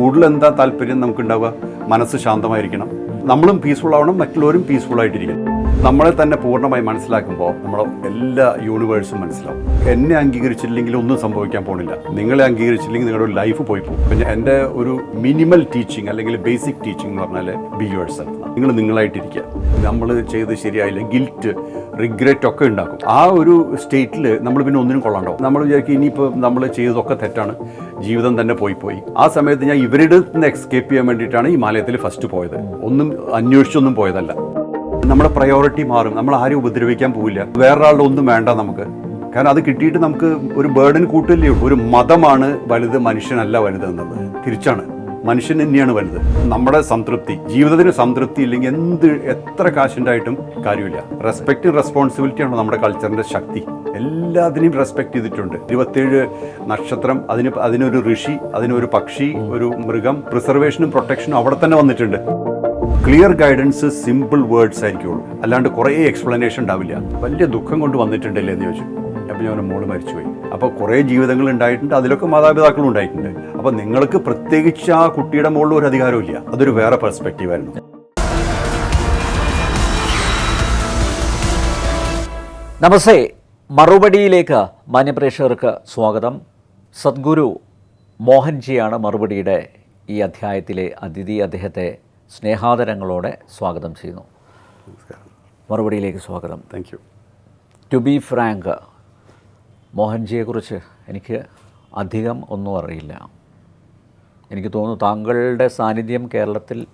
കൂടുതൽ എന്താ താല്പര്യം നമുക്കുണ്ടാവുക? മനസ്സ് ശാന്തമായിരിക്കണം. നമ്മളും പീസ്ഫുൾ ആവണം മറ്റുള്ളവരും പീസ്ഫുൾ ആയിട്ടിരിക്കണം. നമ്മളെ തന്നെ പൂർണമായി മനസ്സിലാക്കുമ്പോൾ നമ്മളെ എല്ലാ യൂണിവേഴ്സും മനസ്സിലാവും. എന്നെ അംഗീകരിച്ചില്ലെങ്കിൽ ഒന്നും സംഭവിക്കാൻ പോകുന്നില്ല നിങ്ങളെ അംഗീകരിച്ചില്ലെങ്കിൽ നിങ്ങളുടെ ലൈഫ് പോയി പോകും. പിന്നെ എന്റെ ഒരു മിനിമൽ ടീച്ചിങ് അല്ലെങ്കിൽ ബേസിക് ടീച്ചിങ് എന്ന് പറഞ്ഞാൽ ബി യുവർ സെൽഫ് നിങ്ങൾ നിങ്ങളായിട്ടിരിക്കുക. നമ്മൾ ചെയ്ത് ശരിയായില്ല. ഗിൽറ്റ് റിഗ്രറ്റ് ഒക്കെ ഉണ്ടാക്കും. ആ ഒരു സ്റ്റേറ്റിൽ നമ്മൾ പിന്നെ ഒന്നിനും കൊള്ളാണ്ടാവും. നമ്മൾ വിചാരിക്കും ഇനിയിപ്പോൾ നമ്മൾ ചെയ്തതൊക്കെ തെറ്റാണ്. ജീവിതം തന്നെ പോയി പോയി. ആ സമയത്ത് ഞാൻ ഇവരുടെ നിന്ന് എസ്കേപ്പ് ചെയ്യാൻ വേണ്ടിയിട്ടാണ് ഈ മാലയത്തിൽ ഫസ്റ്റ് പോയത്. ഒന്നും അന്വേഷിച്ചൊന്നും പോയതല്ല. നമ്മുടെ പ്രയോറിറ്റി മാറും. നമ്മൾ ആരും ഉപദ്രവിക്കാൻ പോവില്ല. വേറൊരാളുടെ ഒന്നും വേണ്ട നമുക്ക്. കാരണം അത് കിട്ടിയിട്ട് നമുക്ക് ഒരു ബേർഡൻ കൂട്ടില്ലേ ഒരു മതമാണ് വലുത് മനുഷ്യനല്ല വലുത് എന്നത്. തിരിച്ചാണ്. മനുഷ്യൻ തന്നെയാണ് വലുത്. നമ്മുടെ സംതൃപ്തി ജീവിതത്തിന് സംതൃപ്തി ഇല്ലെങ്കിൽ എന്ത് എത്ര കാശുണ്ടായിട്ടും കാര്യമില്ല. റെസ്പെക്റ്റും റെസ്പോൺസിബിലിറ്റിയാണ് നമ്മുടെ കൾച്ചറിന്റെ ശക്തി. എല്ലാത്തിനെയും റെസ്പെക്ട് ചെയ്തിട്ടുണ്ട്. ഇരുപത്തേഴ് നക്ഷത്രം അതിന് അതിനൊരു ഋഷി അതിനൊരു പക്ഷി ഒരു മൃഗം പ്രിസർവേഷനും പ്രൊട്ടക്ഷനും അവിടെ തന്നെ വന്നിട്ടുണ്ട്. ക്ലിയർ ഗൈഡൻസ് സിമ്പിൾ വേർഡ്സ് ആയിരിക്കുള്ളൂ. അല്ലാണ്ട് കുറേ എക്സ്പ്ലനേഷൻ ഉണ്ടാവില്ല. വലിയ ദുഃഖം കൊണ്ട് വന്നിട്ടുണ്ടല്ലേ എന്ന് ചോദിച്ചു. അപ്പോൾ ഞാൻ മോൾ മരിച്ചുപോയി. അപ്പോൾ കുറേ ജീവിതങ്ങൾ ഉണ്ടായിട്ടുണ്ട് അതിലൊക്കെ മാതാപിതാക്കളും ഉണ്ടായിട്ടുണ്ട്. അപ്പോൾ നിങ്ങൾക്ക് പ്രത്യേകിച്ച് ആ കുട്ടിയുടെ മുകളിൽ ഒരു അധികാരമില്ല അതൊരു വേറെ പെർസ്പെക്റ്റീവായിരുന്നു നമസ്തേ. മറുപടിയിലേക്ക് മാന്യപ്രേക്ഷകർക്ക് സ്വാഗതം. സദ്ഗുരു മോഹൻജിയാണ് മറുപടിയുടെ ഈ അധ്യായത്തിലെ അതിഥി അദ്ദേഹത്തെ സ്നേഹാദരങ്ങളോടെ സ്വാഗതം ചെയ്യുന്നു. മറുപടിയിലേക്ക് സ്വാഗതം. Thank you to be frank മോഹൻജിയെക്കുറിച്ച് എനിക്ക് അധികം ഒന്നും അറിയില്ല. എനിക്ക് തോന്നുന്നു താങ്കളുടെ സാന്നിധ്യം കേരളത്തിൽ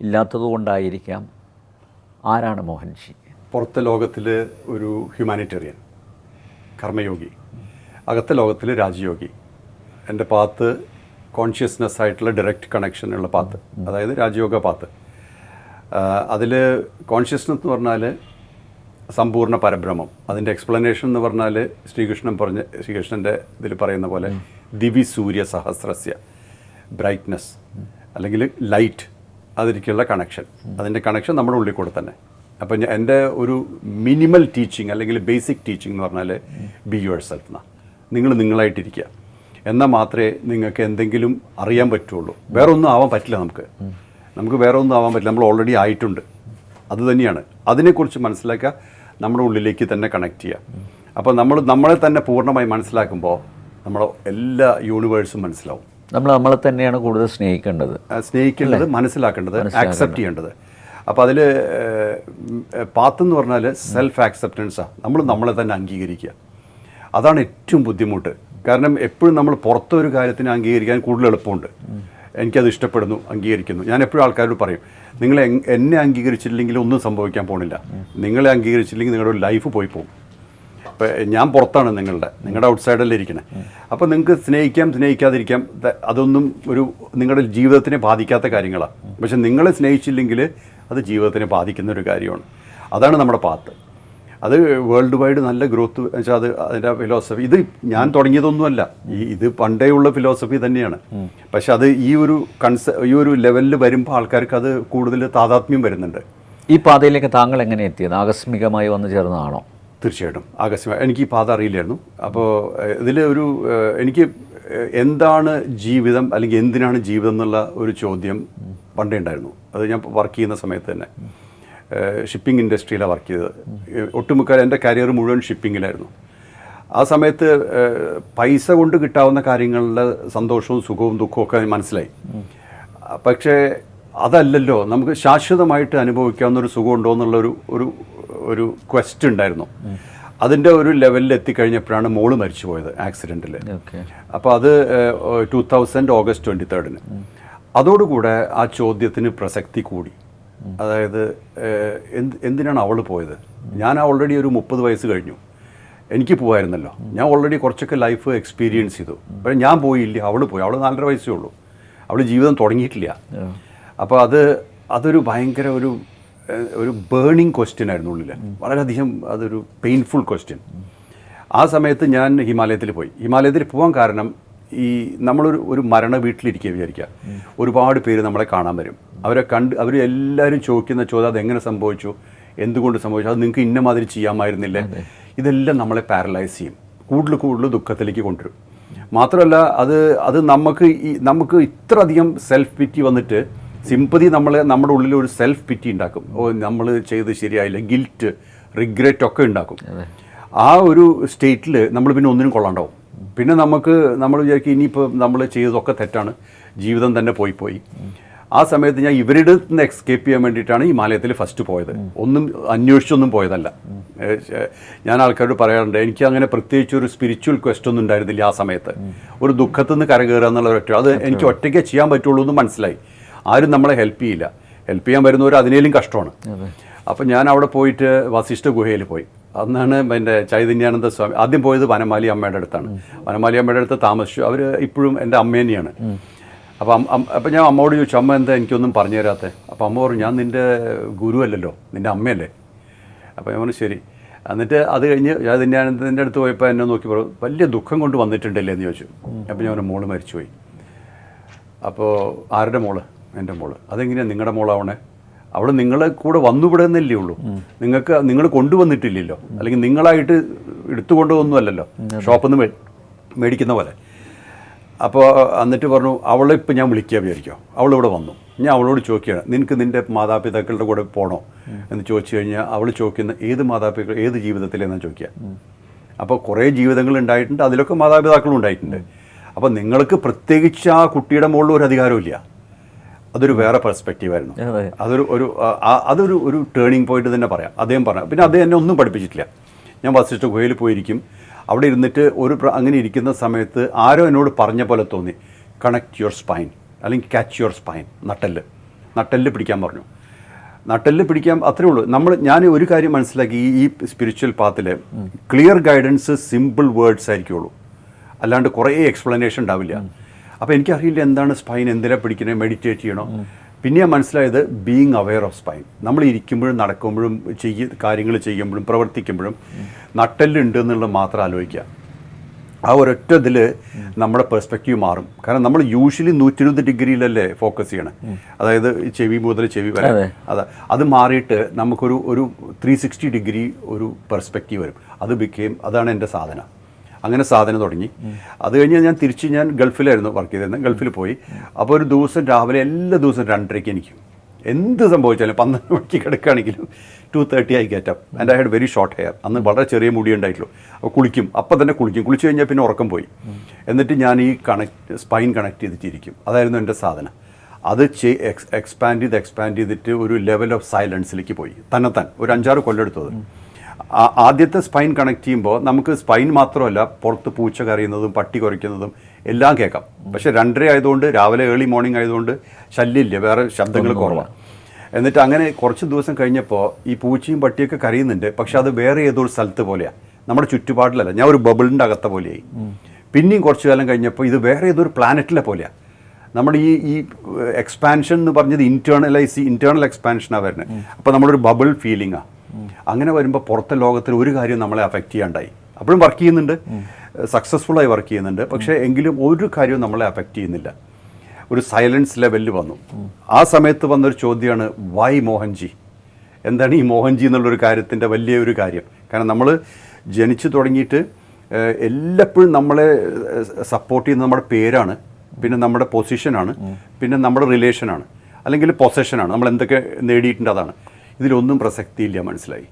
ഇല്ലാത്തതുകൊണ്ടായിരിക്കാം ആരാണ് മോഹൻജി? പുറത്തെ ലോകത്തിൽ ഒരു ഹ്യൂമാനിറ്റേറിയൻ കർമ്മയോഗി. അകത്തെ ലോകത്തിൽ രാജയോഗി എന്റെ പാത്ത് കോൺഷ്യസ്നെസ് ആയിട്ടുള്ള ഡയറക്റ്റ് കണക്ഷനുള്ള പാത്ത് അതായത് രാജയോഗ പാത്ത് അതിൽ കോൺഷ്യസ്നെസ് എന്ന് പറഞ്ഞാൽ സമ്പൂർണ പരബ്രഹ്മം. അതിന്റെ എക്സ്പ്ലനേഷൻ എന്ന് പറഞ്ഞാൽ ശ്രീകൃഷ്ണൻ പറഞ്ഞ ശ്രീകൃഷ്ണന്റെ ഇതിൽ പറയുന്ന പോലെ ദിവി സൂര്യ സഹസ്രസ്യ ബ്രൈറ്റ്നസ് അല്ലെങ്കിൽ ലൈറ്റ് അതിരിക്കുള്ള കണക്ഷൻ അതിന്റെ കണക്ഷൻ നമ്മുടെ ഉള്ളിൽ കൂടെ തന്നെ. അപ്പം ഞാൻ എന്റെ ഒരു മിനിമൽ ടീച്ചിങ് അല്ലെങ്കിൽ ബേസിക് ടീച്ചിങ് എന്ന് പറഞ്ഞാൽ ബി യുവർ സെൽഫ് എന്നാണ് നിങ്ങൾ നിങ്ങളായിട്ടിരിക്കുക എന്നാൽ മാത്രമേ നിങ്ങൾക്ക് എന്തെങ്കിലും അറിയാൻ പറ്റുള്ളൂ. വേറെ ഒന്നും ആവാൻ പറ്റില്ല നമുക്ക്. നമുക്ക് വേറെ ഒന്നും ആവാൻ പറ്റില്ല. നമ്മൾ ഓൾറെഡി ആയിട്ടുണ്ട്. അത് തന്നെയാണ്. അതിനെക്കുറിച്ച് മനസ്സിലാക്കുക നമ്മുടെ ഉള്ളിലേക്ക് തന്നെ കണക്ട് ചെയ്യുക. അപ്പോൾ നമ്മൾ നമ്മളെ തന്നെ പൂർണമായി മനസ്സിലാക്കുമ്പോൾ നമ്മൾ എല്ലാ യൂണിവേഴ്സും മനസ്സിലാവും. നമ്മൾ നമ്മളെ തന്നെയാണ് കൂടുതൽ സ്നേഹിക്കേണ്ടത്. സ്നേഹിക്കേണ്ടത് മനസ്സിലാക്കേണ്ടത് ആക്സെപ്റ്റ് ചെയ്യേണ്ടത്. അപ്പോൾ അതിൽ പാത്ത് എന്ന് പറഞ്ഞാൽ സെൽഫ് ആക്സെപ്റ്റൻസാണ് നമ്മൾ നമ്മളെ തന്നെ അംഗീകരിക്കുക. അതാണ് ഏറ്റവും ബുദ്ധിമുട്ട്. കാരണം എപ്പോഴും നമ്മൾ പുറത്തെ ഒരു കാര്യത്തിന് അംഗീകരിക്കാൻ കൂടുതൽ എളുപ്പമുണ്ട്. എനിക്കത് ഇഷ്ടപ്പെടുന്നു അംഗീകരിക്കുന്നു. ഞാൻ എപ്പോഴും ആൾക്കാരോട് പറയും നിങ്ങൾ എന്നെ അംഗീകരിച്ചില്ലെങ്കിൽ ഒന്നും സംഭവിക്കാൻ പോണില്ല. നിങ്ങളെ അംഗീകരിച്ചില്ലെങ്കിൽ നിങ്ങളുടെ ലൈഫ് പോയി പോകും. അപ്പം ഞാൻ പുറത്താണ് നിങ്ങളുടെ നിങ്ങളുടെ ഔട്ട്സൈഡല്ലേ ഇരിക്കണേ. അപ്പോൾ നിങ്ങൾക്ക് സ്നേഹിക്കാം സ്നേഹിക്കാതിരിക്കാം അതൊന്നും ഒരു നിങ്ങളുടെ ജീവിതത്തിനെ ബാധിക്കാത്ത കാര്യങ്ങളാണ് പക്ഷെ നിങ്ങളെ സ്നേഹിച്ചില്ലെങ്കിൽ അത് ജീവിതത്തിനെ ബാധിക്കുന്ന ഒരു കാര്യമാണ്. അതാണ് നമ്മുടെ പാത്ത്. അത് വേൾഡ് വൈഡ് നല്ല ഗ്രോത്ത് വെച്ചാൽ അത് അതിന്റെ ഫിലോസഫി ഇത് ഞാൻ തുടങ്ങിയതൊന്നുമല്ല. ഈ ഇത് പണ്ടേ ഉള്ള ഫിലോസഫി തന്നെയാണ്. പക്ഷെ അത് ഈ ഒരു കൺസ ഈ ഒരു ലെവലിൽ വരുമ്പോൾ ആൾക്കാർക്ക് അത് കൂടുതൽ താതാത്മ്യം വരുന്നുണ്ട്. ഈ പാതയിലേക്ക് താങ്കൾ എങ്ങനെ എത്തിയത്? ആകസ്മികമായി വന്നു ചേർന്നതാണോ? തീർച്ചയായിട്ടും. ആകസ്മിക എനിക്ക് ഈ പാത അറിയില്ലായിരുന്നു. അപ്പോൾ ഇതിൽ ഒരു എനിക്ക് എന്താണ് ജീവിതം അല്ലെങ്കിൽ എന്തിനാണ് ജീവിതം എന്നുള്ള ഒരു ചോദ്യം പണ്ടേ ഉണ്ടായിരുന്നു. അത് ഞാൻ വർക്ക് ചെയ്യുന്ന സമയത്ത് തന്നെ. ഷിപ്പിംഗ് ഇൻഡസ്ട്രിയിലാണ് വർക്ക് ചെയ്തത്. ഒട്ടുമുക്കാൽ എന്റെ കരിയർ മുഴുവൻ ഷിപ്പിങ്ങിലായിരുന്നു ആ സമയത്ത് പൈസ കൊണ്ട് കിട്ടാവുന്ന കാര്യങ്ങളുടെ സന്തോഷവും സുഖവും ദുഃഖവും ഒക്കെ മനസ്സിലായി. പക്ഷേ അതല്ലല്ലോ നമുക്ക് ശാശ്വതമായിട്ട് അനുഭവിക്കാവുന്ന ഒരു സുഖം ഉണ്ടോ എന്നുള്ള ഒരു ഒരു ഒരു ക്വസ്റ്റ് ഉണ്ടായിരുന്നു. അതിന്റെ ഒരു ലെവലിൽ എത്തിക്കഴിഞ്ഞപ്പോഴാണ് മോൾ മരിച്ചു പോയത് ആക്സിഡന്റിൽ അപ്പോൾ അത് ടു തൗസൻഡ് ഓഗസ്റ്റ് ട്വന്റി തേർഡിന് അതോടുകൂടെ ആ ചോദ്യത്തിന് പ്രസക്തി കൂടി. അതായത് എന്ത് എന്തിനാണ് അവൾ പോയത്? ഞാൻ ഓൾറെഡി ഒരു മുപ്പത് വയസ്സ് കഴിഞ്ഞു. എനിക്ക് പോകായിരുന്നല്ലോ ഞാൻ ഓൾറെഡി കുറച്ചൊക്കെ ലൈഫ് എക്സ്പീരിയൻസ് ചെയ്തു. പക്ഷേ ഞാൻ പോയില്ല അവൾ പോയി. അവൾ നാലര വയസ്സേ ഉള്ളൂ. അവൾ ജീവിതം തുടങ്ങിയിട്ടില്ല. അപ്പോൾ അത് അതൊരു ഭയങ്കര ഒരു ഒരു ബേണിങ് ക്വസ്റ്റ്യൻ ആയിരുന്നു ഉള്ളിൽ വളരെയധികം അതൊരു പെയിൻഫുൾ ക്വസ്റ്റ്യൻ ആ സമയത്ത് ഞാൻ ഹിമാലയത്തിൽ പോയി. ഹിമാലയത്തിൽ പോകാൻ കാരണം ഈ നമ്മളൊരു ഒരു മരണ വീട്ടിലിരിക്കുക വിചാരിക്കുക. ഒരുപാട് പേര് നമ്മളെ കാണാൻ വരും. അവരെ കണ്ട് അവർ എല്ലാവരും ചോദിക്കുന്ന ചോദ്യം അത് എങ്ങനെ സംഭവിച്ചു? എന്തുകൊണ്ട് സംഭവിച്ചു? അത് നിങ്ങൾക്ക് ഇന്ന മാതിരി ചെയ്യാമായിരുന്നില്ലേ? ഇതെല്ലാം നമ്മളെ പാരലൈസ് ചെയ്യും. കൂടുതൽ കൂടുതൽ ദുഃഖത്തിലേക്ക് കൊണ്ടുവരും. മാത്രമല്ല അത് അത് നമുക്ക് ഈ നമുക്ക് ഇത്ര അധികം സെൽഫ് പിറ്റി വന്നിട്ട് സിമ്പതി നമ്മളെ നമ്മുടെ ഉള്ളിൽ ഒരു സെൽഫ് പിറ്റി ഉണ്ടാക്കും. ഓ നമ്മൾ ചെയ്ത് ശരിയായില്ല ഗിൽറ്റ് റിഗ്രറ്റ് ഒക്കെ ഉണ്ടാക്കും. ആ ഒരു സ്റ്റേറ്റിൽ നമ്മൾ പിന്നെ ഒന്നിനും കൊള്ളാണ്ടാവും. പിന്നെ നമുക്ക് നമ്മൾ വിചാരിക്കും ഇനിയിപ്പോൾ നമ്മൾ ചെയ്തതൊക്കെ തെറ്റാണ്. ജീവിതം തന്നെ പോയി പോയി. ആ സമയത്ത് ഞാൻ ഇവരുടെ നിന്ന് എക്സ്കേപ്പ് ചെയ്യാൻ വേണ്ടിയിട്ടാണ് ഈ മാലയത്തിൽ ഫസ്റ്റ് പോയത്. ഒന്നും അന്വേഷിച്ചൊന്നും പോയതല്ല. ഞാൻ ആൾക്കാരോട് പറയാറുണ്ട് എനിക്ക് അങ്ങനെ പ്രത്യേകിച്ച് ഒരു സ്പിരിച്വൽ ക്വസ്റ്റ് ഒന്നും ഉണ്ടായിരുന്നില്ല ആ സമയത്ത്. ഒരു ദുഃഖത്തു നിന്ന് കരകയറുക എന്നുള്ള ഒറ്റ അത് എനിക്ക് ഒറ്റയ്ക്ക് ചെയ്യാൻ പറ്റുള്ളൂ എന്ന് മനസ്സിലായി. ആരും നമ്മളെ ഹെൽപ്പ് ചെയ്യില്ല. ഹെൽപ്പ് ചെയ്യാൻ വരുന്നവർ അതിനേലും കഷ്ടമാണ്. അപ്പം ഞാൻ അവിടെ പോയിട്ട് വസിഷ്ഠ ഗുഹയിൽ പോയി. അന്നാണ് എന്റെ ചൈതന്യാനന്ദ സ്വാമി ആദ്യം പോയത് വനമാലി അമ്മയുടെ അടുത്താണ്. വനമാലി അമ്മയുടെ അടുത്ത് താമസിച്ചു. അവർ ഇപ്പോഴും എന്റെ അമ്മ തന്നെയാണ്. അപ്പം അപ്പം ഞാൻ അമ്മയോട് ചോദിച്ചു അമ്മ എന്താ എനിക്കൊന്നും പറഞ്ഞു തരാത്തത് അപ്പം അമ്മ പറഞ്ഞു ഞാൻ നിന്റെ ഗുരുവല്ലല്ലോ നിന്റെ അമ്മയല്ലേ. അപ്പോൾ ഞാൻ പറഞ്ഞു ശരി. എന്നിട്ട് അത് കഴിഞ്ഞ് ചൈതന്യാനന്ദന്റെ അടുത്ത് പോയപ്പോൾ എന്നെ നോക്കി പറഞ്ഞു വലിയ ദുഃഖം കൊണ്ട് വന്നിട്ടുണ്ടല്ലേ? എന്ന് ചോദിച്ചു. അപ്പം ഞാൻ മോൾ മരിച്ചുപോയി. അപ്പോൾ ആരുടെ മോൾ? എന്റെ മോൾ. അതെങ്ങനെയാണ് നിങ്ങളുടെ മോളാവണേ? അവൾ നിങ്ങളെ കൂടെ വന്നുവിടുന്നല്ലേ ഉള്ളൂ. നിങ്ങൾക്ക് നിങ്ങൾ കൊണ്ടുവന്നിട്ടില്ലല്ലോ. അല്ലെങ്കിൽ നിങ്ങളായിട്ട് എടുത്തു കൊണ്ടുവന്നല്ലോ ഷോപ്പിൽ നിന്ന് മേടിക്കുന്ന പോലെ. അപ്പോൾ എന്നിട്ട് പറഞ്ഞു അവളെ ഇപ്പം ഞാൻ വിളിക്കുക വിചാരിക്കോ. അവളിവിടെ വന്നു. ഞാൻ അവളോട് ചോദിക്കുകയാണ് നിനക്ക് നിന്റെ മാതാപിതാക്കളുടെ കൂടെ പോകണോ എന്ന് ചോദിച്ചു കഴിഞ്ഞാൽ അവൾ ചോദിക്കുന്ന ഏത് മാതാപിതാക്കൾ ഏത് ജീവിതത്തിലെന്നാണ് ചോദിക്കുക. അപ്പോൾ കുറേ ജീവിതങ്ങൾ ഉണ്ടായിട്ടുണ്ട് അതിലൊക്കെ മാതാപിതാക്കളും ഉണ്ടായിട്ടുണ്ട്. അപ്പോൾ നിങ്ങൾക്ക് പ്രത്യേകിച്ച് ആ കുട്ടിയുടെ മുകളിൽ ഒരു അധികാരമില്ല അതൊരു വേറെ പെർസ്പെക്റ്റീവ് ആയിരുന്നു. അതൊരു ഒരു അതൊരു ഒരു ടേണിംഗ് പോയിന്റ് തന്നെ പറയാം. അദ്ദേഹം പറഞ്ഞു പിന്നെ അദ്ദേഹം എന്നെ ഒന്നും പഠിപ്പിച്ചിട്ടില്ല. ഞാൻ വസിഷ്ഠ ഗുഹയിൽ പോയിരിക്കും. അവിടെ ഇരുന്നിട്ട് ഒരു അങ്ങനെ ഇരിക്കുന്ന സമയത്ത് ആരോ എന്നോട് പറഞ്ഞ പോലെ തോന്നി. കണക്ട് യുവർ സ്പൈൻ അല്ലെങ്കിൽ ക്യാച്ച് യുവർ സ്പൈൻ നട്ടെല്ല്. നട്ടെല്ല് പിടിക്കാൻ പറഞ്ഞു. നട്ടെല്ല് പിടിക്കാൻ അത്രേ ഉള്ളൂ. നമ്മൾ ഞാൻ ഒരു കാര്യം മനസ്സിലാക്കി. ഈ ഈ സ്പിരിച്വൽ പാത്തിൽ ക്ലിയർ ഗൈഡൻസ് സിമ്പിൾ വേർഡ്സ് ആയിരിക്കുള്ളൂ. അല്ലാണ്ട് കുറേ എക്സ്പ്ലനേഷൻ ഉണ്ടാവില്ല. അപ്പോൾ എനിക്കറിയില്ല എന്താണ് സ്പൈൻ എന്തിനാ പിടിക്കണേ മെഡിറ്റേറ്റ് ചെയ്യണോ. പിന്നെ ഞാൻ മനസ്സിലായത് ബീങ് അവെയർ ഓഫ് സ്പൈൻ നമ്മൾ ഇരിക്കുമ്പോഴും നടക്കുമ്പോഴും ചെയ്യ കാര്യങ്ങൾ ചെയ്യുമ്പോഴും പ്രവർത്തിക്കുമ്പോഴും നട്ടെല്ലുണ്ട് എന്നുള്ളത് മാത്രം ആലോചിക്കുക. ആ ഒരൊറ്റ ഇതിൽ നമ്മുടെ പെർസ്പെക്റ്റീവ് മാറും. കാരണം നമ്മൾ യൂഷ്വലി നൂറ്റി ഇരുപത് ഡിഗ്രിയിലല്ലേ ഫോക്കസ് ചെയ്യണം. അതായത് ചെവി മുതൽ ചെവി വരെ. അതെ. അതെ അത് മാറിയിട്ട് നമുക്കൊരു ഒരു ത്രീ സിക്സ്റ്റി ഡിഗ്രി ഒരു പെർസ്പെക്റ്റീവ് വരും. അത് ബിക്കേം അതാണ് എന്റെ സാധന. അങ്ങനെ സാധനം തുടങ്ങി. അത് കഴിഞ്ഞ് ഞാൻ തിരിച്ച് ഞാൻ ഗൾഫിലായിരുന്നു വർക്ക് ചെയ്തിരുന്നത് ഗൾഫിൽ പോയി. അപ്പോൾ ഒരു ദിവസം രാവിലെ എല്ലാ ദിവസവും രണ്ടരയ്ക്ക് എനിക്ക് എന്ത് സംഭവിച്ചാലും പന്ത്രണ്ട് മണിക്ക് കിടക്കുകയാണെങ്കിലും ടു തേർട്ടി ആയി കയറ്റാം and I had very short hair അന്ന് വളരെ ചെറിയ മുടി ഉണ്ടായിട്ടുള്ളൂ. അപ്പോൾ കുളിക്കും. അപ്പം തന്നെ കുളിക്കും. കുളിച്ചു കഴിഞ്ഞാൽ പിന്നെ ഉറക്കം പോയി. എന്നിട്ട് ഞാൻ ഈ കണക്ട് സ്പൈൻ കണക്ട് ചെയ്തിട്ടിരിക്കും. അതായിരുന്നു എന്റെ സാധനം. അത് ചെയ് എക്സ്പാൻഡ് ചെയ്ത് എക്സ്പാൻഡ് ചെയ്തിട്ട് ഒരു ലെവൽ ഓഫ് സൈലൻസിലേക്ക് പോയി. തന്നെത്താൻ. ഒരു അഞ്ചാറ് കൊല്ലെടുത്തത് ആദ്യത്തെ സ്പൈൻ കണക്ട് ചെയ്യുമ്പോൾ നമുക്ക് സ്പൈൻ മാത്രമല്ല പുറത്ത് പൂച്ച കറിയുന്നതും പട്ടി കുറയ്ക്കുന്നതും എല്ലാം കേൾക്കാം. പക്ഷെ രണ്ടര ആയതുകൊണ്ട് രാവിലെ ഏർലി മോർണിംഗ് ആയതുകൊണ്ട് ശല്യമില്ല വേറെ ശബ്ദങ്ങൾ കുറവാണ്. എന്നിട്ട് അങ്ങനെ കുറച്ച് ദിവസം കഴിഞ്ഞപ്പോൾ ഈ പൂച്ചയും പട്ടിയൊക്കെ കരയുന്നുണ്ട് പക്ഷെ അത് വേറെ ഏതോ ഒരു സ്ഥലത്ത് പോലെയാണ് നമ്മുടെ ചുറ്റുപാടിലല്ല ഞാൻ ഒരു ബബിളിന്റെ അകത്ത പോലെയായി. പിന്നെയും കുറച്ച് കാലം കഴിഞ്ഞപ്പോൾ ഇത് വേറെ ഏതോ ഒരു പ്ലാനറ്റിലെ പോലെയാണ് നമ്മുടെ ഈ ഈ എക്സ്പാൻഷൻ എന്ന് പറഞ്ഞത് ഇന്റേർണലൈസ് ഇന്റേർണൽ എക്സ്പാൻഷനാണ് വരുന്നത്. അപ്പോൾ നമ്മളൊരു ബബിൾ ഫീലിംഗാണ് അങ്ങനെ വരുമ്പോൾ പുറത്തെ ലോകത്തിൽ ഒരു കാര്യം നമ്മളെ അഫക്റ്റ് ചെയ്യാണ്ടായി. അപ്പോഴും വർക്ക് ചെയ്യുന്നുണ്ട്. സക്സസ്ഫുള്ളായി വർക്ക് ചെയ്യുന്നുണ്ട്. പക്ഷേ എങ്കിലും ഒരു കാര്യവും നമ്മളെ അഫക്റ്റ് ചെയ്യുന്നില്ല. ഒരു സൈലൻസ് ലെവലിൽ വന്നു. ആ സമയത്ത് വന്നൊരു ചോദ്യമാണ് വൈ മോഹൻജി? എന്താണ് ഈ മോഹൻജി എന്നുള്ളൊരു കാര്യത്തിന്റെ വലിയ ഒരു കാര്യം. കാരണം നമ്മൾ ജനിച്ചു തുടങ്ങിയിട്ട് എല്ലപ്പോഴും നമ്മളെ സപ്പോർട്ട് ചെയ്യുന്ന നമ്മുടെ പേരാണ്. പിന്നെ നമ്മുടെ പൊസിഷനാണ് പിന്നെ നമ്മുടെ റിലേഷനാണ് അല്ലെങ്കിൽ പൊസഷനാണ് നമ്മൾ എന്തൊക്കെ നേടിയിട്ടുണ്ട് അതാണ്. ഇതിലൊന്നും പ്രസക്തിയില്ല മനസ്സിലായി.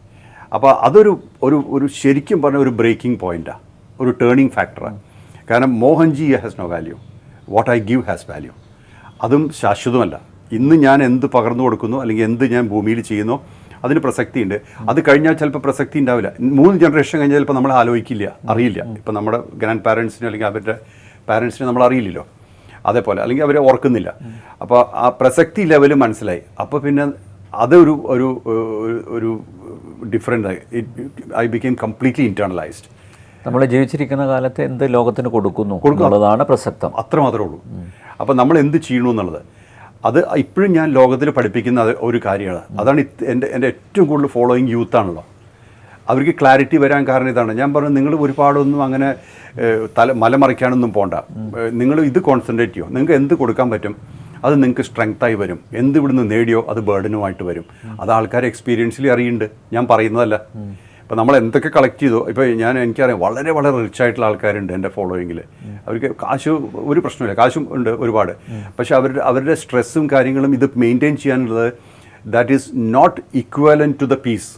അപ്പോൾ അതൊരു ഒരു ഒരു ശരിക്കും പറഞ്ഞ ഒരു ബ്രേക്കിംഗ് പോയിന്റാണ് ഒരു ടേണിംഗ് ഫാക്ടറാണ് കാരണം Mohanji has no value what I give has value അതും ശാശ്വതമല്ല. ഇന്ന് ഞാൻ എന്ത് പകർന്നു കൊടുക്കുന്നു അല്ലെങ്കിൽ എന്ത് ഞാൻ ഭൂമിയിൽ ചെയ്യുന്നു അതിന് പ്രസക്തിയുണ്ട്. അത് കഴിഞ്ഞാൽ ചിലപ്പോൾ പ്രസക്തി ഉണ്ടാവില്ല. മൂന്ന് ജനറേഷൻ കഴിഞ്ഞാൽ ചിലപ്പോൾ നമ്മൾ ആലോചിക്കില്ല അറിയില്ല. ഇപ്പം നമ്മുടെ ഗ്രാൻഡ് പാരൻസിനെ അല്ലെങ്കിൽ അവരുടെ പാരൻസിനെ നമ്മൾ അറിയില്ലല്ലോ. അതേപോലെ. അല്ലെങ്കിൽ അവരെ ഓർക്കുന്നില്ല. അപ്പോൾ ആ പ്രസക്തി ലെവൽ മനസ്സിലായി. അപ്പോൾ പിന്നെ അതൊരു ഒരു ഒരു- different I became completely internalised നമ്മൾ ജീവിച്ചിരിക്കുന്ന കാലത്ത് എന്ത് ലോകത്തിന് കൊടുക്കുന്നു കൊടുക്കുന്നതാണ് പ്രസക്തം. അത്രമാത്രമേ ഉള്ളൂ. അപ്പോൾ നമ്മൾ എന്ത് ചെയ്യണു എന്നുള്ളത്? അത് ഇപ്പോഴും ഞാൻ ലോകത്തിൽ പഠിപ്പിക്കുന്ന ഒരു കാര്യമാണ്. അതാണ് എന്റെ എന്റെ ഏറ്റവും കൂടുതൽ ഫോളോയിങ് യൂത്താണല്ലോ അവർക്ക് ക്ലാരിറ്റി വരാൻ കാരണം ഇതാണ്. ഞാൻ പറഞ്ഞു നിങ്ങൾ ഒരുപാടൊന്നും അങ്ങനെ തല മലമറിക്കാനൊന്നും പോണ്ട. നിങ്ങൾ ഇത് കോൺസെൻട്രേറ്റ് ചെയ്യോ. നിങ്ങൾക്ക് എന്ത് കൊടുക്കാൻ പറ്റും? അത് നിങ്ങൾക്ക് സ്ട്രെങ്ത്തായി വരും. എന്ത് ഇവിടുന്ന് നേടിയോ അത് ബേർഡനുമായിട്ട് വരും. അത് ആൾക്കാർ എക്സ്പീരിയൻസിൽ അറിയുന്നുണ്ട് ഞാൻ പറയുന്നതല്ല. ഇപ്പം നമ്മൾ എന്തൊക്കെ കളക്ട് ചെയ്തോ ഇപ്പോൾ ഞാൻ എനിക്കറിയാം വളരെ വളരെ റിച്ച് ആയിട്ടുള്ള ആൾക്കാരുണ്ട് എന്റെ ഫോളോയിങ്ങിൽ അവർക്ക് കാശ് ഒരു പ്രശ്നമില്ല. കാശും ഉണ്ട് ഒരുപാട്. പക്ഷേ അവരുടെ അവരുടെ സ്ട്രെസ്സും കാര്യങ്ങളും ഇത് മെയിന്റെയിൻ ചെയ്യാനുള്ളത് that is not equal to the peace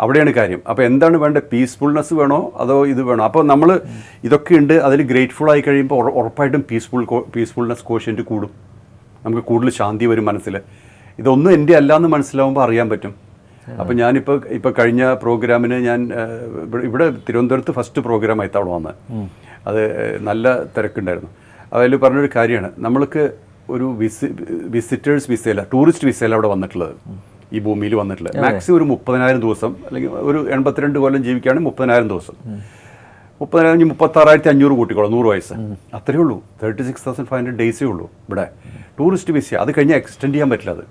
അവിടെയാണ് കാര്യം. അപ്പോൾ എന്താണ് വേണ്ടത്? പീസ്ഫുൾനെസ് വേണോ? അതോ ഇത് വേണോ? അപ്പോൾ നമ്മൾ ഇതൊക്കെ ഉണ്ട്. അതിൽ ഗ്രേറ്റ്ഫുൾ ആയി കഴിയുമ്പോൾ ഉറപ്പായിട്ടും പീസ്ഫുൾ പീസ്ഫുൾനെസ് കോഷ്യന്റ് കൂടും. നമുക്ക് കൂടുതൽ ശാന്തി വരും മനസ്സിൽ. ഇതൊന്നും എന്റെ അല്ല എന്ന് മനസ്സിലാവുമ്പോൾ അറിയാൻ പറ്റും. അപ്പം ഞാനിപ്പോൾ ഇപ്പോൾ കഴിഞ്ഞ പ്രോഗ്രാമിന് ഞാൻ ഇവിടെ- തിരുവനന്തപുരത്ത് ഫസ്റ്റ് പ്രോഗ്രാം തവണ വന്നത് അത് നല്ല തിരക്കുണ്ടായിരുന്നു. അതിൽ പറഞ്ഞൊരു കാര്യമാണ്. നമ്മൾക്ക് ഒരു വിസി വിസിറ്റേഴ്സ് വിസയില ടൂറിസ്റ്റ് വിസയില അവിടെ വന്നിട്ടുള്ളത്. ഈ ഭൂമിയിൽ വന്നിട്ടുള്ളത്. മാക്സിമം ഒരു മുപ്പതിനായിരം ദിവസം അല്ലെങ്കിൽ ഒരു എൺപത്തിരണ്ട് കൊല്ലം ജീവിക്കുകയാണെങ്കിൽ മുപ്പതിനായിരം ദിവസം. മുപ്പതിനായിരം മുപ്പത്താറായിരത്തി അഞ്ഞൂറ് കൂട്ടിക്കോളാം നൂറ് വയസ്സ് അത്രയേ ഉള്ളൂ. Thirty six thousand five hundred ഡേയ്സേ ഉള്ളൂ ഇവിടെ. ടൂറിസ്റ്റ് വിസ അത് കഴിഞ്ഞാൽ എക്സ്റ്റെൻഡ് ചെയ്യാൻ പറ്റില്ല അത്.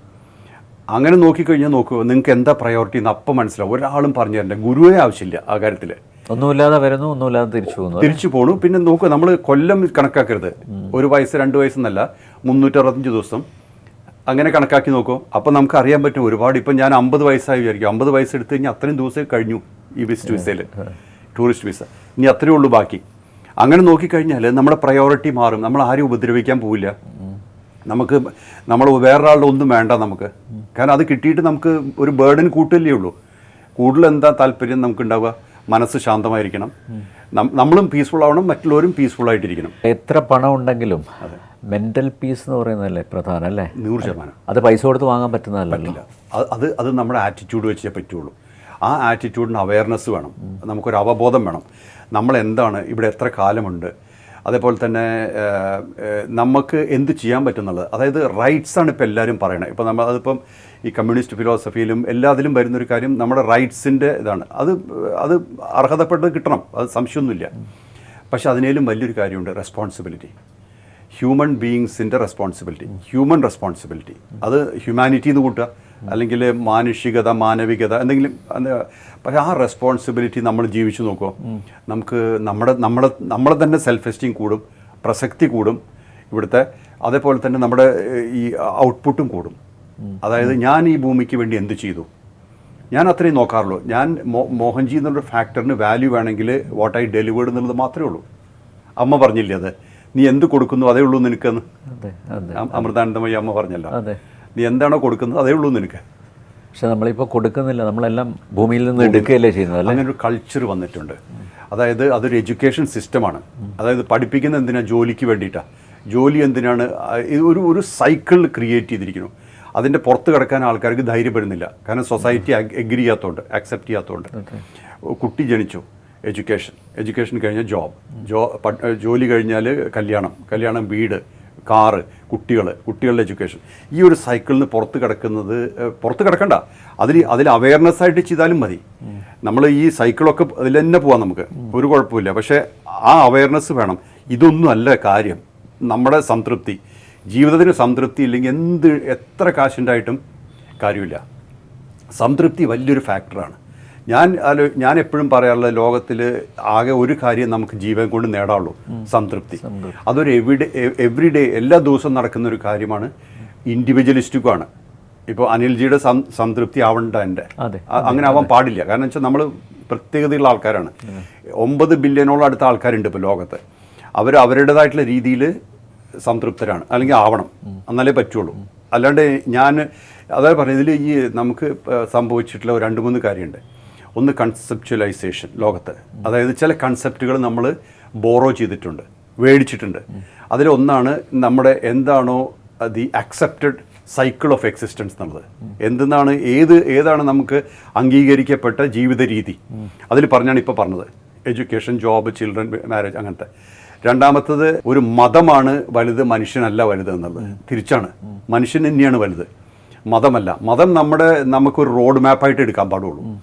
അങ്ങനെ നോക്കിക്കഴിഞ്ഞാൽ നോക്കൂ നിങ്ങൾക്ക് എന്താ പ്രയോറിറ്റി എന്ന് അപ്പം മനസ്സിലാവും. ഒരാളും പറഞ്ഞു തരണ്ട. ഗുരുവേ ആവശ്യമില്ല ആ കാര്യത്തിൽ ഒന്നുമില്ലാതെ വരുന്നു ഒന്നുമില്ലാതെ തിരിച്ചു പോകുന്നു. തിരിച്ചു പോണു. പിന്നെ നോക്കുക നമ്മൾ കൊല്ലം കണക്കാക്കരുത്. ഒരു വയസ്സ് രണ്ട് വയസ്സെന്നല്ല മുന്നൂറ്ററുപത്തഞ്ച് ദിവസം. അങ്ങനെ കണക്കാക്കി നോക്കും. അപ്പോൾ നമുക്ക് അറിയാൻ പറ്റും ഒരുപാട്. ഇപ്പം ഞാൻ അമ്പത് വയസ്സായി വിചാരിക്കും. അമ്പത് വയസ്സ് എടുത്തു കഴിഞ്ഞാൽ അത്രയും ദിവസം കഴിഞ്ഞു ഈ വിസിറ്റ് വിസയിൽ ടൂറിസ്റ്റ് വിസ. ഇനി അത്രയേ ഉള്ളൂ ബാക്കി. അങ്ങനെ നോക്കിക്കഴിഞ്ഞാൽ നമ്മുടെ പ്രയോറിറ്റി മാറും. നമ്മൾ ആരും ഉപദ്രവിക്കാൻ പോവില്ല. നമുക്ക് നമ്മൾ വേറൊരാളുടെ ഒന്നും വേണ്ട നമുക്ക്. കാരണം അത് കിട്ടിയിട്ട് നമുക്ക് ഒരു ബേർഡൻ കൂട്ടല്ലേ ഉള്ളൂ. കൂടുതൽ എന്താ താല്പര്യം നമുക്ക് ഉണ്ടാവുക മനസ്സ് ശാന്തമായിരിക്കണം. നമ്മളും പീസ്ഫുൾ ആവണം മറ്റുള്ളവരും പീസ്ഫുൾ ആയിട്ടിരിക്കണം. എത്ര പണം ഉണ്ടെങ്കിലും മെന്റൽ പീസ് എന്ന് പറയുന്നതല്ലേ പ്രധാനം അല്ലേ? നൂറ് ശതമാനം. അത് പൈസ കൊടുത്ത് വാങ്ങാൻ പറ്റുന്നതല്ല അത് അത് നമ്മുടെ ആറ്റിറ്റ്യൂഡ് വെച്ചേ പറ്റുള്ളൂ. ആ ആറ്റിറ്റ്യൂഡിന് അവയർനെസ് വേണം. നമുക്കൊരു അവബോധം വേണം. നമ്മൾ എന്താണ് ഇവിടെ എത്ര കാലമുണ്ട്? അതേപോലെ തന്നെ നമുക്ക് എന്ത് ചെയ്യാൻ പറ്റുന്നുള്ളത്? അതായത് റൈറ്റ്സ് ആണ് ഇപ്പോൾ എല്ലാവരും പറയണത് ഇപ്പോൾ നമ്മൾ അതിപ്പം ഈ കമ്മ്യൂണിസ്റ്റ് ഫിലോസഫിയിലും എല്ലാത്തിലും വരുന്നൊരു കാര്യം നമ്മുടെ റൈറ്റ്സിന്റെ ഇതാണ്. അത് അത് അർഹതപ്പെട്ടത് കിട്ടണം. അത് സംശയമൊന്നുമില്ല. പക്ഷെ അതിനേലും വലിയൊരു കാര്യമുണ്ട് റെസ്പോൺസിബിലിറ്റി ഹ്യൂമൻ ബീയിങ്സിന്റെ റെസ്പോൺസിബിലിറ്റി ഹ്യൂമൻ റെസ്പോൺസിബിലിറ്റി അത് ഹ്യൂമാനിറ്റി എന്ന് കൂട്ടുക. അല്ലെങ്കിൽ മാനുഷികത മാനവികത എന്തെങ്കിലും പക്ഷെ ആ റെസ്പോൺസിബിലിറ്റി നമ്മൾ ജീവിച്ചു നോക്കുമോ നമുക്ക് നമ്മുടെ നമ്മുടെ നമ്മളെ തന്നെ സെൽഫ് എസ്റ്റീം കൂടും പ്രസക്തി കൂടും ഇവിടുത്തെ അതേപോലെ തന്നെ നമ്മുടെ ഈ ഔട്ട്പുട്ടും കൂടും. അതായത് ഞാൻ ഈ ഭൂമിക്ക് വേണ്ടി എന്ത് ചെയ്തു? ഞാൻ അത്രയും നോക്കാറുള്ളൂ. ഞാൻ മോ- മോഹൻജി എന്നുള്ള ഫാക്ടറിന് വാല്യൂ വേണമെങ്കിൽ വാട്ട് ഐ ഡെലിവേർഡ് എന്നുള്ളത് മാത്രമേ ഉള്ളൂ. അമ്മ പറഞ്ഞില്ലേ അത്? നീ എന്ത് കൊടുക്കുന്നു അതേ ഉള്ളൂ നിനക്കെന്ന് അതെ അമ്മ പറഞ്ഞല്ലോ. നീ എന്താണോ കൊടുക്കുന്നത് അതേ ഉള്ളൂ നിനക്ക്. പക്ഷെ നമ്മളിപ്പോൾ കൊടുക്കുന്നില്ല. നമ്മളെല്ലാം ഭൂമിയിൽ നിന്ന് എടുക്കുകയല്ലേ ചെയ്യുന്നത് അങ്ങനെ ഒരു കൾച്ചർ വന്നിട്ടുണ്ട്. അതായത് അതൊരു എഡ്യൂക്കേഷൻ സിസ്റ്റമാണ് അതായത് പഠിപ്പിക്കുന്ന എന്തിനാണ് ജോലിക്ക് വേണ്ടിയിട്ടാണ് ജോലി എന്തിനാണ്? ഇത് ഒരു ഒരു സൈക്കിൾ ക്രിയേറ്റ് ചെയ്തിരിക്കുന്നു. അതിന്റെ പുറത്ത് കിടക്കാൻ ആൾക്കാർക്ക് ധൈര്യം വരുന്നില്ല കാരണം സൊസൈറ്റി എഗ്രി ചെയ്യാത്തതുകൊണ്ട് അക്സെപ്റ്റ് ചെയ്യാത്തതുകൊണ്ട് കുട്ടി ജനിച്ചു. എഡ്യൂക്കേഷൻ എഡ്യൂക്കേഷൻ കഴിഞ്ഞാൽ ജോബ് ജോ ജോലി കഴിഞ്ഞാൽ കല്യാണം. കല്യാണം വീട്. കാറ് കുട്ടികൾ കുട്ടികളുടെ എഡ്യൂക്കേഷൻ. ഈ ഒരു സൈക്കിളിൽ നിന്ന് പുറത്ത് കിടക്കുന്നത് പുറത്ത് കിടക്കണ്ട. അതിൽ അതിൽ അവയർനെസ് ആയിട്ട് ചെയ്താലും മതി. നമ്മൾ ഈ സൈക്കിളൊക്കെ അതിൽ തന്നെ പോവാം നമുക്ക്. ഒരു കുഴപ്പമില്ല. പക്ഷേ ആ അവയർനെസ് വേണം. ഇതൊന്നും അല്ല കാര്യം. നമ്മുടെ സംതൃപ്തി. ജീവിതത്തിന് സംതൃപ്തി ഇല്ലെങ്കിൽ എന്ത് എത്ര കാശുണ്ടായിട്ടും കാര്യമില്ല. സംതൃപ്തി വലിയൊരു ഫാക്ടറാണ് ഞാൻ ആലോ ഞാൻ എപ്പോഴും പറയാറുള്ളത് ലോകത്തിൽ ആകെ ഒരു കാര്യം നമുക്ക് ജീവൻ കൊണ്ട് നേടാവുള്ളൂ. സംതൃപ്തി. അതൊരു എവിഡേ എവറി ഡേ എല്ലാ ദിവസവും നടക്കുന്ന ഒരു കാര്യമാണ് ഇൻഡിവിജ്വലിസ്റ്റിക്കുമാണ് ഇപ്പോൾ അനിൽജിയുടെ സം സംതൃപ്തി ആവണ്ട എന്റെ. അങ്ങനെ ആവാൻ പാടില്ല. കാരണം വെച്ചാൽ നമ്മൾ പ്രത്യേകതയുള്ള ആൾക്കാരാണ്. ഒമ്പത് ബില്യണോളം അടുത്ത ആൾക്കാരുണ്ട് ഇപ്പോൾ ലോകത്ത്. അവർ അവരുടേതായിട്ടുള്ള രീതിയിൽ സംതൃപ്തരാണ്. അല്ലെങ്കിൽ ആവണം. എന്നാലേ പറ്റുള്ളൂ. അല്ലാണ്ട് ഞാൻ അതായത് പറഞ്ഞത് ഇതിൽ ഈ നമുക്ക് സംഭവിച്ചിട്ടുള്ള രണ്ട് മൂന്ന് കാര്യമുണ്ട്. ഒന്ന് കൺസെപ്ച്വലൈസേഷൻ ലോകത്ത്. അതായത് ചില കൺസെപ്റ്റുകൾ നമ്മൾ ബോറോ ചെയ്തിട്ടുണ്ട് മേടിച്ചിട്ടുണ്ട് അതിലൊന്നാണ് നമ്മുടെ എന്താണോ the accepted cycle of existence എന്നുള്ളത്. എന്തെന്നാണ് ഏത് ഏതാണ് നമുക്ക് അംഗീകരിക്കപ്പെട്ട ജീവിത രീതി. അതിൽ പറഞ്ഞാണ് ഇപ്പോൾ പറഞ്ഞത്. എഡ്യൂക്കേഷൻ ജോബ് ചിൽഡ്രൻ മാരേജ് അങ്ങനത്തെ. രണ്ടാമത്തത് ഒരു മതമാണ് വലുത് മനുഷ്യനല്ല വലുത് എന്നുള്ളത്. തിരിച്ചാണ്. മനുഷ്യൻ തന്നെയാണ് വലുത്. മതമല്ല. മതം നമ്മുടെ നമുക്കൊരു റോഡ് മാപ്പായിട്ട് എടുക്കാൻ പാടുള്ളൂ.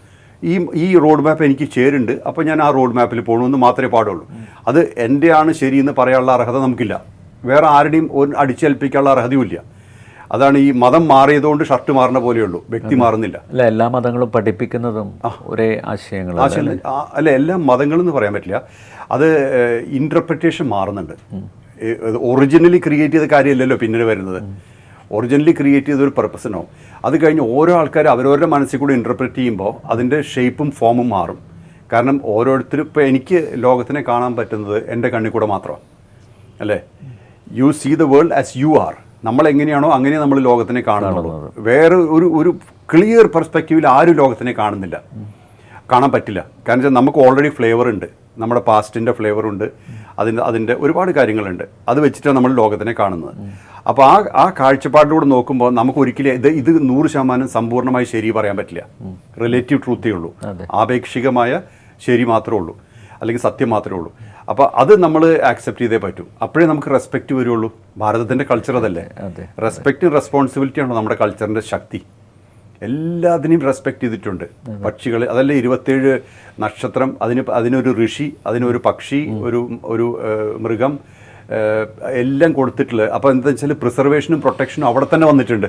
ഈ ഈ റോഡ് മാപ്പ് എനിക്ക് ചേരുന്നുണ്ട്. അപ്പോൾ ഞാൻ ആ റോഡ് മാപ്പിൽ പോകണമെന്ന് മാത്രമേ പാടുള്ളൂ. അത് എന്റെ ആണ് ശരിയെന്ന് പറയാനുള്ള അർഹത നമുക്കില്ല. വേറെ ആരുടെയും ഒരു അടിച്ചേൽപ്പിക്കാനുള്ള അർഹതയുമില്ല. അതാണ് ഈ മതം മാറിയതുകൊണ്ട് ഷർട്ട് മാറുന്ന പോലെയുള്ളൂ. വ്യക്തി മാറുന്നില്ല. അല്ല എല്ലാ മതങ്ങളും പഠിപ്പിക്കുന്നതും ഒരേ ആശയങ്ങൾ ആശയം അല്ല? എല്ലാ മതങ്ങളും എന്ന് പറയാൻ പറ്റില്ല. അത് ഇന്റർപ്രിറ്റേഷൻ മാറുന്നുണ്ട്. ഒറിജിനലി ക്രിയേറ്റ് ചെയ്ത കാര്യമല്ലല്ലോ പിന്നീട് വരുന്നത്. ഒറിജിനലി ക്രിയേറ്റ് ചെയ്ത ഒരു പർപ്പസിനോ അത് കഴിഞ്ഞ് ഓരോ ആൾക്കാർ അവരവരുടെ മനസ്സിൽ കൂടി ഇന്റർപ്രറ്റ് ചെയ്യുമ്പോൾ അതിന്റെ ഷേപ്പും ഫോമും മാറും. കാരണം ഓരോരുത്തരും ഇപ്പോൾ എനിക്ക് ലോകത്തിനെ കാണാൻ പറ്റുന്നത് എന്റെ കണ്ണിൽ കൂടെ മാത്രമാണ്. അല്ലേ? You see the world as you are നമ്മൾ എങ്ങനെയാണോ അങ്ങനെ നമ്മൾ ലോകത്തിനെ കാണുന്നുള്ളൂ. വേറെ ഒരു ഒരു ക്ലിയർ പെർസ്പെക്റ്റീവിൽ ആരും ലോകത്തിനെ കാണുന്നില്ല. കാണാൻ പറ്റില്ല. കാരണം വെച്ചാൽ നമുക്ക് ഓൾറെഡി ഫ്ലേവർ ഉണ്ട്. നമ്മുടെ പാസ്റ്റിന്റെ ഫ്ലേവർ ഉണ്ട്. അതിന്റെ അതിന്റെ ഒരുപാട് കാര്യങ്ങളുണ്ട്. അത് വെച്ചിട്ടാണ് നമ്മൾ ലോകത്തിനെ കാണുന്നത്. അപ്പോൾ ആ ആ കാഴ്ചപ്പാടിലൂടെ നോക്കുമ്പോൾ നമുക്ക് ഒരിക്കലും ഇത് ഇത് നൂറ് ശതമാനം സമ്പൂർണമായി ശരി പറയാൻ പറ്റില്ല. റിലേറ്റീവ് ട്രൂത്തേ ഉള്ളൂ ആപേക്ഷികമായ ശരി മാത്രമേ ഉള്ളൂ. അല്ലെങ്കിൽ സത്യം മാത്രമേ ഉള്ളൂ. അപ്പോൾ അത് നമ്മൾ ആക്സെപ്റ്റ് ചെയ്തേ പറ്റൂ. അപ്പോഴേ നമുക്ക് റെസ്പെക്റ്റ് വരുള്ളൂ. ഭാരതത്തിന്റെ കൾച്ചർ അതല്ലേ? അതെ. റെസ്പെക്റ്റും റെസ്പോൺസിബിലിറ്റിയാണോ നമ്മുടെ കൾച്ചറിന്റെ ശക്തി. എല്ലാത്തിനെയും റെസ്പെക്ട് ചെയ്തിട്ടുണ്ട്. പക്ഷികൾ അതല്ലേ ഇരുപത്തേഴ് നക്ഷത്രം? അതിന് അതിനൊരു ഋഷി അതിനൊരു പക്ഷി ഒരു ഒരു മൃഗം എല്ലാം കൊടുത്തിട്ടുള്ളത്. അപ്പോൾ എന്താ വെച്ചാൽ പ്രിസർവേഷനും പ്രൊട്ടക്ഷനും അവിടെ തന്നെ വന്നിട്ടുണ്ട്.